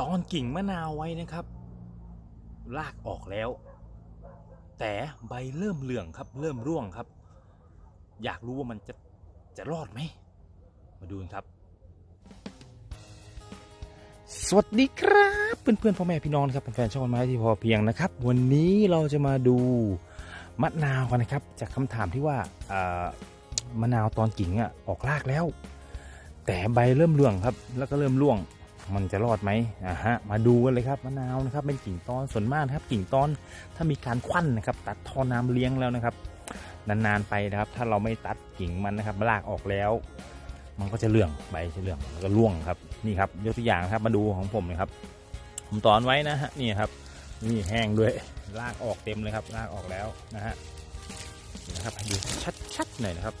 ตอนกิ่งมะนาวไว้นะครับลากออกแล้ว แต่ใบเริ่มเหลืองครับ เริ่มร่วงครับ อยากรู้ว่ามันจะจะรอดไหม มาดูครับ สวัสดีครับเพื่อนๆพ่อแม่พี่น้องครับแฟนๆช่องไม้ที่พอเพียงนะครับ วันนี้เราจะมาดูมะนาวกันนะครับ จากคำถามที่ว่าอ่ามะนาวตอนกิ่งอะออกรากแล้ว แต่ใบเริ่มเหลืองครับ แล้วก็เริ่มร่วง มันจะรอดไหมอ่าฮะมาดูกันเลยครับมะนาวนะครับเป็นกิ่งตอนส่วนมากครับกิ่งตอนถ้ามีการควันนะครับ ตัดท่อน้ำเลี้ยงแล้วนะครับ นานๆไปนะครับ ถ้าเราไม่ตัดกิ่งมันนะครับลากออกแล้ว มันก็จะเหลืองใบจะเหลืองแล้วก็ร่วงครับนี่ครับยกตัวอย่างครับมาดูของผมนะครับ ผมตอนไว้นะฮะนี่ครับนี่แห้งด้วยลากออกเต็มเลยครับลากออกแล้วนะฮะนะครับให้ดูชัดๆหน่อยนะครับ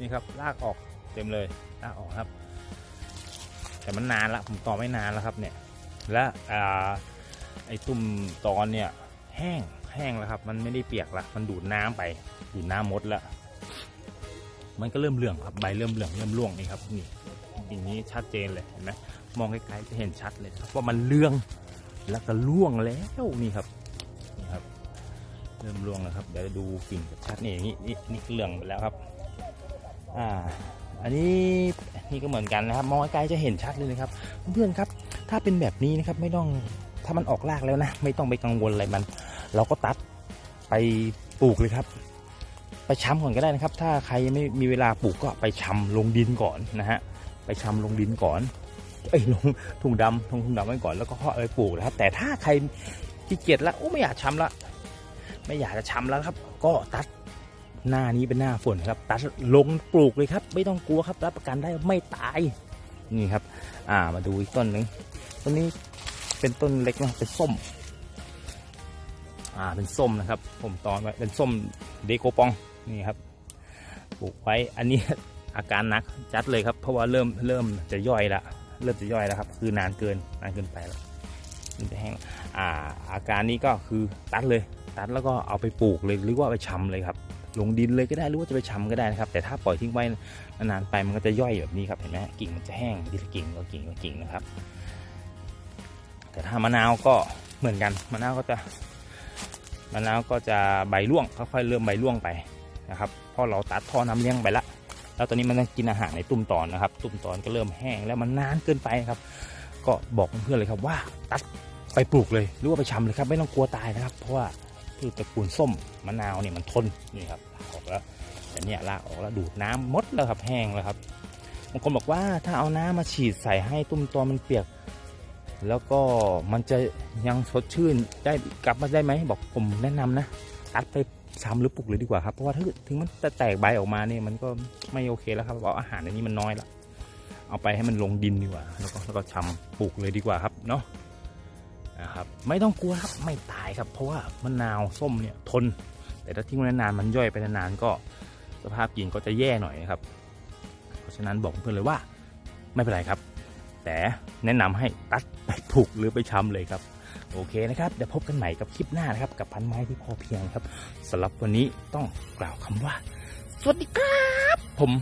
นี่ครับลากออกเต็มเลยลากออกครับ แต่มันนานละผมต่อไม่นานแล้วครับเนี่ย และอ่าไอ้ตุ่มตอนเนี่ยแห้งแห้งแล้วครับ มันไม่ได้เปียกละมันดูดน้ำไปดูดน้ำมดล้วมันก็เริ่มเหลืองครับใบเริ่มเหลืองเริ่มร่วงนี่ครับนี่อย่างนี้ชัดเจนเลยเห็นไหมมองไกลๆจะเห็นชัดเลยว่ามันเหลืองแล้วก็ร่วงแล้วนี่ครับนี่ครับ เริ่มร่วงแล้วครับเดี๋ยวดูกิ่งชัดนี่นี่นี่นี่เหลืองไปแล้วครับ อ่า อันนี้นี่ก็เหมือนกันนะครับมองไกลจะเห็นชัดเลยนะครับเพื่อนๆครับ ถ้าเป็นแบบนี้นะครับไม่ต้องถ้ามันออกรากแล้วนะ ไม่ต้องไปกังวลอะไรมัน เราก็ตัดไปปลูกเลยครับ ไปช้ำก่อนก็ได้นะครับ ถ้าใครยังไม่มีเวลาปลูกก็ไปช้ำลงดินก่อนนะฮะไปช้ำลงดินก่อนเอ้ลงถุงดำลงถุงดำไว้ก่อนแล้วก็เพาะเอาไปปลูกนะครับ แต่ถ้าใครขี้เกียจละโอ้ไม่อยากช้ำละ ไม่อยากจะช้ำแล้วครับ ก็ตัด หน้านี้เป็นหน้าฝนครับ ตัดลงปลูกเลยครับ ไม่ต้องกลัวครับรับประกันได้ไม่ตาย นี่ครับ อ่ามาดูอีกต้นหนึ่งต้นนี้เป็นต้นเล็กนะเป็นส้ม อ่าเป็นส้มนะครับ ผมตอนไว้เป็นส้มเดโกปองนี่ครับปลูกไว้อันนี้อาการหนักจัดเลยครับ เพราะว่าเริ่มเริ่มจะย่อยละเริ่มจะย่อยแล้วครับ คือนานเกินนานเกินไปแล้วมันจะแห้งอ่าอาการนี้ก็คือตัดเลย ตัดแล้วก็เอาไปปลูกเลยหรือว่าไปชำเลยครับ ลงดินเลยก็ได้หรือว่าจะไปชำก็ได้นะครับ แต่ถ้าปล่อยทิ้งไว้นานๆไปมันก็จะย่อยแบบนี้ครับเห็นไหมกิ่งมันจะแห้งทีละกิ่งก็กิ่งก็กิ่งนะครับ แต่ถ้ามะนาวก็เหมือนกันมะนาวก็จะมะนาวก็จะใบร่วงค่อยๆเริ่มใบร่วงไปนะครับเพราะเราตัดท่อน้ำเลี้ยงไปละแล้วตอนนี้มันต้องกินอาหารในตุ่มตอนนะครับ ตุ่มตอนก็เริ่มแห้งแล้วมันนานเกินไปครับ ก็บอกเพื่อนๆเลยครับว่าตัดไปปลูกเลยหรือว่าไปชำเลยครับ ไม่ต้องกลัวตายนะครับ เพราะว่า พืชตระกูลส้มมะนาวเนี่ยมันทนนี่ครับลาออกแล้วแต่เนี่ยลากออกแล้วดูดน้ำหมดแล้วครับแห้งแล้วครับบางคนบอกว่าถ้าเอาน้ำมาฉีดใส่ให้ตุ่มตอนมันเปียก แล้วก็มันจะยังสดชื่นได้กลับมาได้ไหมบอกผมแนะนำนะตัดไปซ้ำหรือปลูกเลยดีกว่าครับเพราะว่าถ้าถึงมันจะแตกใบออกมาเนี่ยมันก็ไม่โอเคแล้วครับเพราะอาหารอันนี้มันน้อยละเอาไปให้มันลงดินดีกว่า แล้วก็แล้วก็ชำปลูกเลยดีกว่าครับเนาะ นะครับไม่ต้องกลัวครับไม่ตายครับ เพราะว่ามะนาวส้มเนี่ยทน แต่ถ้าทิ้งไว้นานๆมันย่อยไปนานๆก็สภาพกิ่งก็จะแย่หน่อยนะครับ เพราะฉะนั้นบอกเพื่อนเลยว่าไม่เป็นไรครับ แต่แนะนำให้ตัดไปปลูกหรือไปชำเลยครับ โอเคนะครับเดี๋ยวพบกันใหม่กับคลิปหน้านะครับ กับพันไม้ที่พอเพียงครับสำหรับวันนี้ต้องกล่าวคำว่า สวัสดีครับ ผม